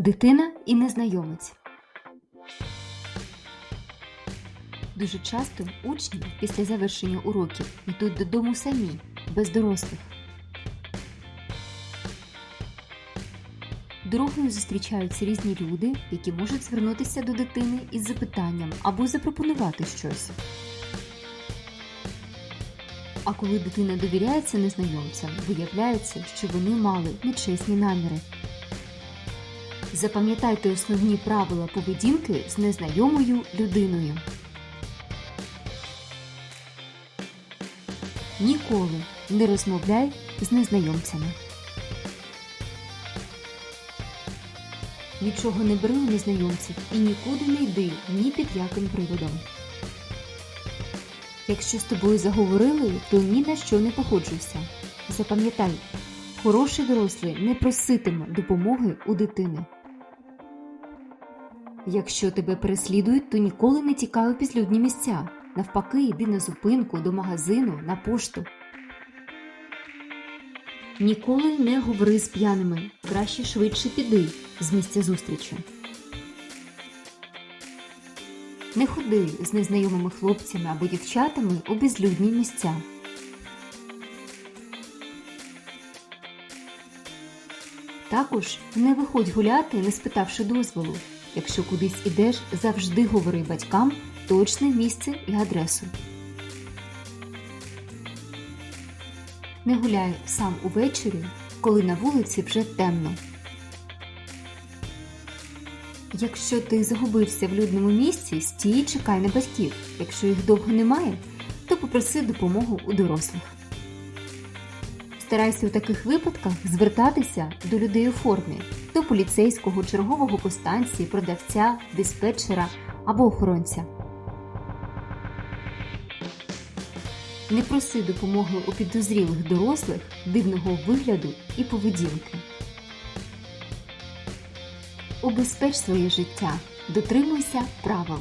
Дитина і незнайомець. Дуже часто учні після завершення уроків йдуть додому самі, без дорослих. Дорогою зустрічаються різні люди, які можуть звернутися до дитини із запитанням або запропонувати щось. А коли дитина довіряється незнайомцям, виявляється, що вони мали нечесні наміри. Запам'ятайте основні правила поведінки з незнайомою людиною. Ніколи не розмовляй з незнайомцями. Нічого не бери у незнайомців і нікуди не йди ні під яким приводом. Якщо з тобою заговорили, то ні на що не погоджуйся. Запам'ятай, хороший дорослий не проситиме допомоги у дитини. Якщо тебе переслідують, то ніколи не тікай у підлюдні місця. Навпаки, йди на зупинку, до магазину, на пошту. Ніколи не говори з п'яними, краще швидше піди з місця зустрічі. Не ходи з незнайомими хлопцями або дівчатами у безлюдні місця. Також не виходь гуляти, не спитавши дозволу. Якщо кудись ідеш, завжди говори батькам точне місце і адресу. Не гуляй сам увечері, коли на вулиці вже темно. Якщо ти загубився в людному місці, стій і чекай на батьків. Якщо їх довго немає, то попроси допомогу у дорослих. Старайся у таких випадках звертатися до людей у формі, поліцейського, чергового по станції, продавця, диспетчера або охоронця. Не проси допомоги у підозрілих дорослих, дивного вигляду і поведінки. Убезпеч своє життя, дотримуйся правил.